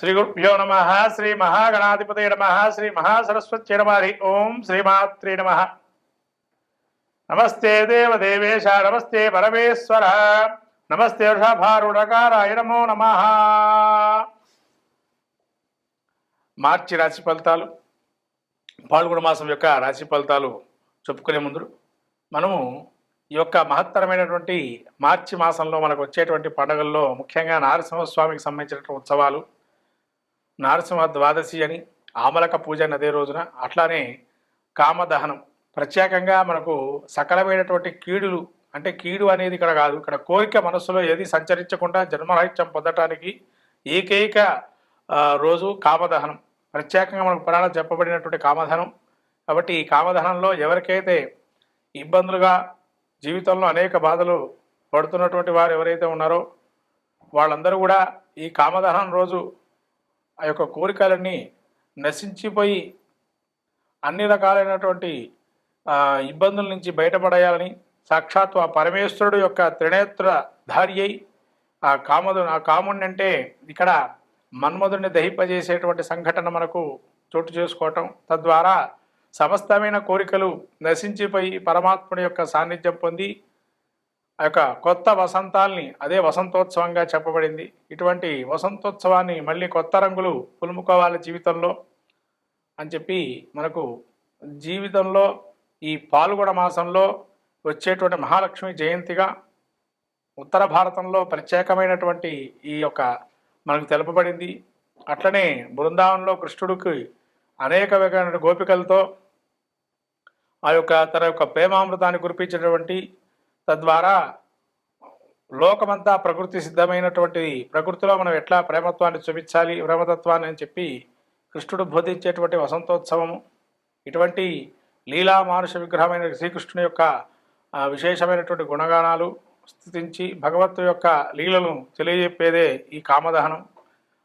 శ్రీ గురుభ్యో నమ శ్రీ మహాగణాధిపతి నమ శ్రీ మహాసరస్వతి నమ హరి ఓం శ్రీమాత్రే నమ. నమస్తే దేవదేవేశ నమస్తే పరమేశ్వర నమస్తే వృషభారుడకారాయ నమో నమ. మార్చి రాశి ఫలితాలు పాల్గొన మాసం యొక్క రాశి ఫలితాలు చెప్పుకునే ముందు మనము ఈ యొక్క మహత్తరమైనటువంటి మార్చి మాసంలో మనకు వచ్చేటువంటి పండుగల్లో ముఖ్యంగా నారసింహస్వామికి సంబంధించినటువంటి ఉత్సవాలు నారసింహ ద్వాదశి అని ఆమలక పూజ అని అదే రోజున అట్లానే కామదహనం. ప్రత్యేకంగా మనకు సకలమైనటువంటి కీడులు అంటే కీడు అనేది ఇక్కడ కాదు. ఇక్కడ కోరిక మనస్సులో ఏది సంచరించకుండా జన్మరాహిత్యం పొందటానికి ఏకైక రోజు కామదహనం. ప్రత్యేకంగా మనకు పురాణం చెప్పబడినటువంటి కామధనం కాబట్టి ఈ కామదహనంలో ఎవరికైతే ఇబ్బందులుగా జీవితంలో అనేక బాధలు పడుతున్నటువంటి వారు ఎవరైతే ఉన్నారో వాళ్ళందరూ కూడా ఈ కామదహనం రోజు ఆ యొక్క కోరికలన్నీ నశించిపోయి అన్ని రకాలైనటువంటి ఇబ్బందుల నుంచి బయటపడేయాలని సాక్షాత్తు ఆ పరమేశ్వరుడు యొక్క త్రినేత్ర ధారి అయి ఆ కామదు ఆ కాముడిని అంటే ఇక్కడ మన్మధుడిని దహింపజేసేటువంటి సంఘటన మనకు చోటు చేసుకోవటం. తద్వారా సమస్తమైన కోరికలు నశించిపోయి పరమాత్ముడి యొక్క సాన్నిధ్యం పొంది ఆ యొక్క కొత్త వసంతాల్ని అదే వసంతోత్సవంగా చెప్పబడింది. ఇటువంటి వసంతోత్సవాన్ని మళ్ళీ కొత్త రంగులు పులుముకోవాలి జీవితంలో అని చెప్పి మనకు జీవితంలో ఈ పాల్గొన మాసంలో వచ్చేటువంటి మహాలక్ష్మి జయంతిగా ఉత్తర భారతంలో ప్రత్యేకమైనటువంటి ఈ యొక్క మనకు తెలుపబడింది. అట్లనే బృందావనంలో కృష్ణుడికి అనేక విధమైన గోపికలతో ఆ యొక్క తన యొక్క ప్రేమామృతాన్ని కురిపించినటువంటి తద్వారా లోకమంతా ప్రకృతి సిద్ధమైనటువంటి ప్రకృతిలో మనం ఎట్లా ప్రేమత్వాన్ని చూపించాలి ప్రేమతత్వాన్ని అని చెప్పి కృష్ణుడు బోధించేటువంటి వసంతోత్సవము. ఇటువంటి లీలా మానుష విగ్రహమైన శ్రీకృష్ణుని యొక్క విశేషమైనటువంటి గుణగానాలు స్థుతించి భగవత్తు యొక్క లీలను తెలియజెప్పేదే ఈ కామదహనం.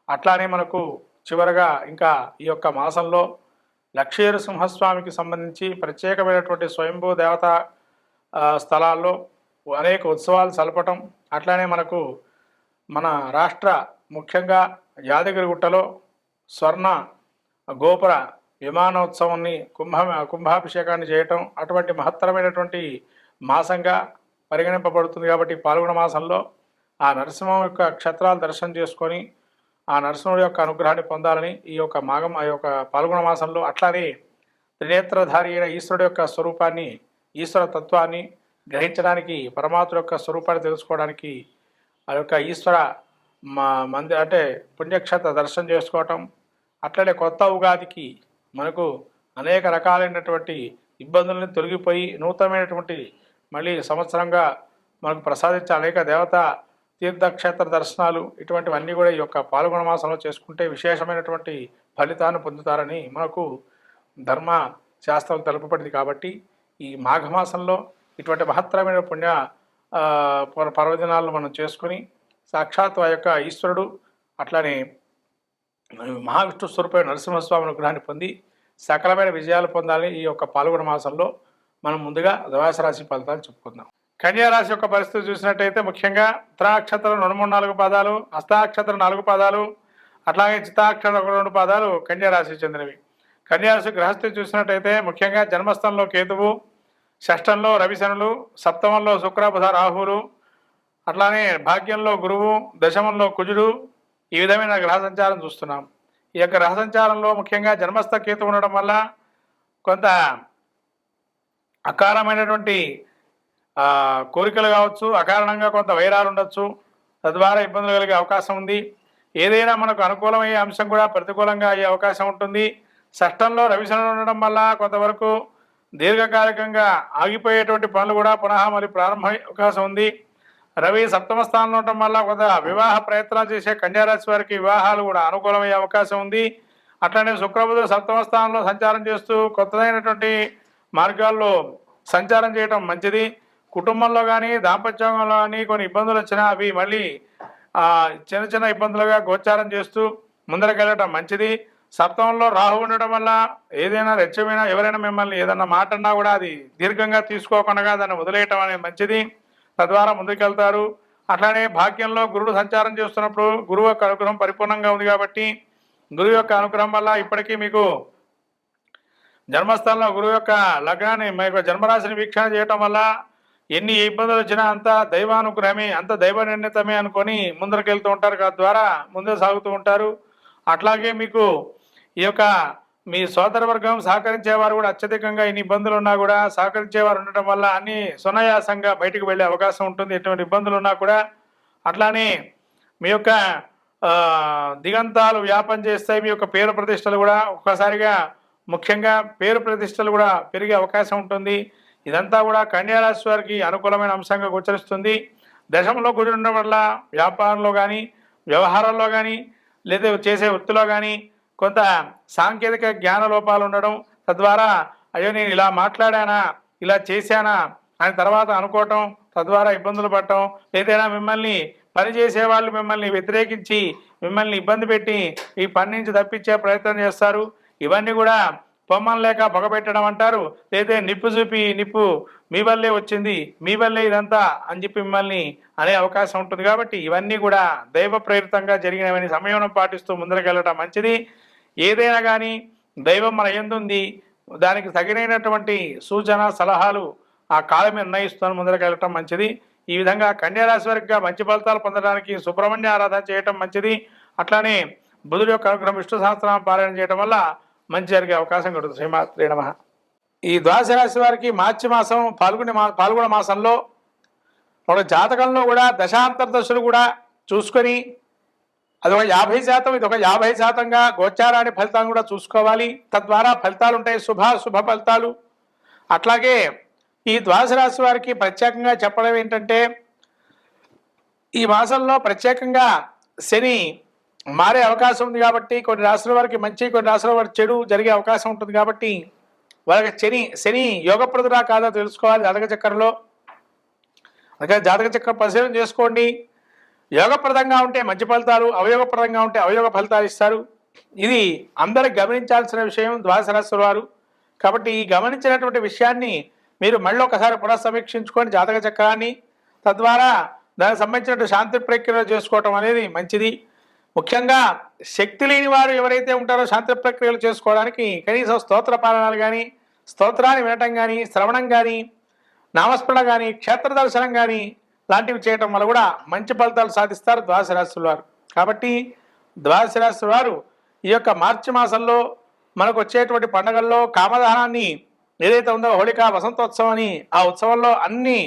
అట్లానే మనకు చివరగా ఇంకా ఈ యొక్క మాసంలో లక్షేరు సింహస్వామికి సంబంధించి ప్రత్యేకమైనటువంటి స్వయంభూ దేవత స్థలాల్లో అనేక ఉత్సవాలు సలపటం అట్లానే మనకు మన రాష్ట్ర ముఖ్యంగా యాదగిరిగుట్టలో స్వర్ణ గోపుర విమానోత్సవాన్ని కుంభ కుంభాభిషేకాన్ని చేయటం అటువంటి మహత్తరమైనటువంటి మాసంగా పరిగణింపబడుతుంది కాబట్టి పాల్గొన మాసంలో ఆ నరసింహం యొక్క క్షేత్రాలు దర్శనం చేసుకొని ఆ నరసింహుడి యొక్క అనుగ్రహాన్ని పొందాలని ఈ యొక్క మాగం ఆ యొక్క పాల్గొన మాసంలో అట్లానే త్రినేత్రధారి అయిన ఈశ్వరుడు యొక్క స్వరూపాన్ని ఈశ్వర తత్వాన్ని గ్రహించడానికి పరమాత్మ యొక్క స్వరూపాన్ని తెలుసుకోవడానికి ఆ యొక్క ఈశ్వర మా మంది అంటే పుణ్యక్షేత్ర దర్శనం చేసుకోవటం అట్లనే కొత్త ఉగాదికి మనకు అనేక రకాలైనటువంటి ఇబ్బందులను తొలగిపోయి నూతనమైనటువంటి మళ్ళీ సంవత్సరంగా మనకు ప్రసాదించే అనేక దేవత తీర్థక్షేత్ర దర్శనాలు ఇటువంటివన్నీ కూడా ఈ యొక్క పాల్గొన మాసంలో చేసుకుంటే విశేషమైనటువంటి ఫలితాన్ని పొందుతారని మనకు ధర్మ శాస్త్రం తెలుపబడింది కాబట్టి ఈ మాఘమాసంలో ఇటువంటి మహత్తరమైన పుణ్య పర్వదినాలను మనం చేసుకుని సాక్షాత్ ఆ యొక్క ఈశ్వరుడు అట్లానే మహావిష్ణు స్వరూపమైన నరసింహస్వామి అనుగ్రహాన్ని పొంది సకలమైన విజయాలు పొందాలని ఈ యొక్క పాల్గొన మాసంలో మనం ముందుగా ద్వాదశ రాశి ఫలితాలు చెప్పుకుందాం. కన్యా రాశి యొక్క పరిస్థితి చూసినట్టయితే ముఖ్యంగా ఉత్తరాక్షత్రం రెండు మూడు నాలుగు పాదాలు హస్తాక్షత్రం నాలుగు పాదాలు అట్లాగే చిత్తాక్షరం ఒక రెండు పాదాలు కన్యా రాశికి చెందినవి. కన్యా గ్రహస్థితి చూసినట్టయితే ముఖ్యంగా జన్మస్థంలో కేతువు షష్టంలో రవిశనులు సప్తమంలో శుక్ర బుధ రాహువులు అట్లానే భాగ్యంలో గురువు దశమంలో కుజుడు ఈ విధమైన గ్రహ సంచారం చూస్తున్నాం. ఈ యొక్క గ్రహ సంచారంలో ముఖ్యంగా జన్మస్థ కేతు ఉండడం వల్ల కొంత అకారమైనటువంటి కోరికలు కావచ్చు అకారణంగా కొంత వైరాలు ఉండొచ్చు తద్వారా ఇబ్బందులు కలిగే అవకాశం ఉంది. ఏదైనా మనకు అనుకూలమయ్యే అంశం కూడా ప్రతికూలంగా అయ్యే అవకాశం ఉంటుంది. షష్టంలో రవిశనుడు ఉండడం వల్ల కొంతవరకు దీర్ఘకాలికంగా ఆగిపోయేటువంటి పనులు కూడా పునః మరి ప్రారంభమయ్యే అవకాశం ఉంది. రవి సప్తమ స్థానంలో ఉండటం వల్ల కొంత వివాహ ప్రయత్నాలు చేసే కన్యారాశి వారికి వివాహాలు కూడా అనుకూలమయ్యే అవకాశం ఉంది. అట్లనే శుక్రబుధుడు సప్తమ స్థానంలో సంచారం చేస్తూ కొత్తదైనటువంటి మార్గాల్లో సంచారం చేయటం మంచిది. కుటుంబంలో కానీ దాంపత్యంలో కానీ కొన్ని ఇబ్బందులు వచ్చినా అవి మళ్ళీ చిన్న చిన్న ఇబ్బందులుగా గోచారం చేస్తూ ముందరకెళ్ళటం మంచిది. సప్తమంలో రాహు ఉండడం వల్ల ఏదైనా రెచ్చమైనా ఎవరైనా మిమ్మల్ని ఏదైనా మాట అన్నా కూడా అది దీర్ఘంగా తీసుకోకుండా దాన్ని వదిలేయటం అనేది మంచిది. తద్వారా ముందుకెళ్తారు. అట్లానే భాగ్యంలో గురుడు సంచారం చేస్తున్నప్పుడు గురువు యొక్క అనుగ్రహం పరిపూర్ణంగా ఉంది కాబట్టి గురువు యొక్క అనుగ్రహం వల్ల ఇప్పటికీ మీకు జన్మస్థలంలో గురువు యొక్క లగ్నాన్ని మీ యొక్క జన్మరాశిని వీక్షణ చేయటం వల్ల ఎన్ని ఇబ్బందులు వచ్చినా అంత దైవానుగ్రహమే అంత దైవ నిర్ణీతమే అనుకొని ముందరికి వెళ్తూ ఉంటారు. తద్వారా ముందే సాగుతూ ఉంటారు. అట్లాగే మీకు ఈ యొక్క మీ సోదరవర్గం సహకరించేవారు కూడా అత్యధికంగా ఇన్ని ఇబ్బందులు ఉన్నా కూడా సహకరించేవారు ఉండటం వల్ల అన్ని సునాయాసంగా బయటకు వెళ్ళే అవకాశం ఉంటుంది. ఎటువంటి ఇబ్బందులు ఉన్నా కూడా అట్లానే మీ యొక్క దిగంతాలు వ్యాపం చేస్తాయి మీ యొక్క పేరు ప్రతిష్టలు కూడా ఒక్కసారిగా ముఖ్యంగా పేరు ప్రతిష్టలు కూడా పెరిగే అవకాశం ఉంటుంది. ఇదంతా కూడా కన్యారాశి వారికి అనుకూలమైన అంశంగా గోచరిస్తుంది. దశంలో గుడి ఉండడం వల్ల వ్యాపారంలో కానీ వ్యవహారాల్లో కానీ లేదా చేసే వృత్తిలో కానీ కొంత సాంకేతిక జ్ఞాన లోపాలు ఉండడం తద్వారా అయ్యో నేను ఇలా మాట్లాడానా ఇలా చేశానా అని తర్వాత అనుకోవటం తద్వారా ఇబ్బందులు పడటం ఏదైనా మిమ్మల్ని పని చేసే వాళ్ళు మిమ్మల్ని వ్యతిరేకించి మిమ్మల్ని ఇబ్బంది పెట్టి ఈ పని నుంచి తప్పించే ప్రయత్నం చేస్తారు. ఇవన్నీ కూడా పొమ్మం లేక పొగబెట్టడం అంటారు. లేదా నిప్పు చూపి నిప్పు మీ వల్లే వచ్చింది మీ వల్లే ఇదంతా అని చెప్పి మిమ్మల్ని అనే అవకాశం ఉంటుంది కాబట్టి ఇవన్నీ కూడా దైవ ప్రేరితంగా జరిగినవని సంయమనం పాటిస్తూ ముందరకెళ్ళటం మంచిది. ఏదైనా కానీ దైవం మన ఎందుంది దానికి తగినటువంటి సూచన సలహాలు ఆ కాలం నిర్ణయిస్తాను ముందరకెళ్ళటం మంచిది. ఈ విధంగా కన్యారాశి వారికి మంచి ఫలితాలు పొందడానికి సుబ్రహ్మణ్య ఆరాధన చేయటం మంచిది. అట్లానే బుధుడు యొక్క అనుగ్రహం విష్ణు సహస్రనామ పారాయణ చేయటం వల్ల మంచి జరిగే అవకాశం కలుగుతుంది. శ్రీమాత్రి నమ. ఈ ద్వాదశ రాశి వారికి మార్చి మాసం పాల్గొనే మా పాల్గొన మాసంలో ఒక జాతకంలో కూడా దశాంతర దశలు కూడా చూసుకొని అదొక యాభై శాతం ఇది ఒక యాభై శాతంగా గోచారాన్ని ఫలితాన్ని కూడా చూసుకోవాలి. తద్వారా ఫలితాలు ఉంటాయి శుభ శుభ ఫలితాలు. అట్లాగే ఈ ద్వాదశ రాశి వారికి ప్రత్యేకంగా చెప్పడం ఏంటంటే ఈ మాసంలో ప్రత్యేకంగా శని మారే అవకాశం ఉంది కాబట్టి కొన్ని రాష్ట్రాల వారికి మంచి కొన్ని రాష్ట్రాల వారికి చెడు జరిగే అవకాశం ఉంటుంది కాబట్టి వాళ్ళకి శని శని యోగప్రదురా కాదా తెలుసుకోవాలి జాతక చక్రంలో. అందుకని జాతక చక్రం పరిశీలన చేసుకోండి. యోగప్రదంగా ఉంటే మంచి ఫలితాలు అవయోగప్రదంగా ఉంటే అవయోగ ఫలితాలు ఇస్తారు. ఇది అందరికి గమనించాల్సిన విషయం ద్వాదశరాశుల వారు. కాబట్టి ఈ గమనించినటువంటి విషయాన్ని మీరు మళ్ళీ ఒకసారి పునఃసమీక్షించుకొని జాతక చక్రాన్ని తద్వారా దానికి సంబంధించినటువంటి శాంతి ప్రక్రియలు చేసుకోవటం అనేది మంచిది. ముఖ్యంగా శక్తి లేని వారు ఎవరైతే ఉంటారో శాంతి ప్రక్రియలు చేసుకోవడానికి కనీసం స్తోత్ర పాలనాలు కానీ స్తోత్రాన్ని వినటం కానీ శ్రవణం కానీ నామస్మరణ కానీ క్షేత్ర దర్శనం కానీ లాంటివి చేయటం వల్ల కూడా మంచి ఫలితాలు సాధిస్తారు ద్వాదశ రాశుల వారు. కాబట్టి ద్వాదశ రాశుల వారు ఈ యొక్క మార్చి మాసంలో మనకు వచ్చేటువంటి పండుగల్లో కామదహనాన్ని ఏదైతే ఉందో హోళికా వసంతోత్సవం అని ఆ ఉత్సవంలో అన్ని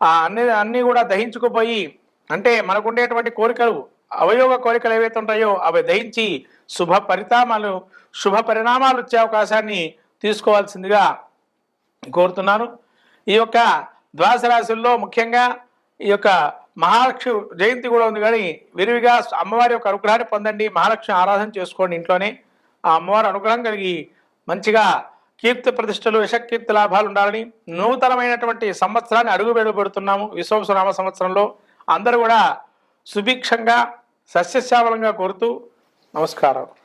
ఆ అన్ని అన్నీ కూడా దహించుకుపోయి అంటే మనకు ఉండేటువంటి కోరికలు అవయోగ కోరికలు ఏవైతే ఉంటాయో అవి దహించి శుభ పరిణామాలు శుభ పరిణామాలు వచ్చే అవకాశాన్ని తీసుకోవాల్సిందిగా కోరుతున్నాను. ఈ యొక్క ద్వాదశ రాశుల్లో ముఖ్యంగా ఈ యొక్క మహాలక్ష్మి జయంతి కూడా ఉంది కానీ విరివిగా అమ్మవారి యొక్క అనుగ్రహాన్ని పొందండి. మహాలక్ష్మి ఆరాధన చేసుకోండి ఇంట్లోనే. ఆ అమ్మవారి అనుగ్రహం కలిగి మంచిగా కీర్తి ప్రతిష్టలు యశకీర్తి లాభాలు ఉండాలని నూతనమైనటువంటి సంవత్సరాన్ని అడుగు పెడుతున్నాము. విశ్వనామ సంవత్సరంలో అందరూ కూడా సుభిక్షంగా సస్యశ్యామలంగా కోరుతూ నమస్కారం.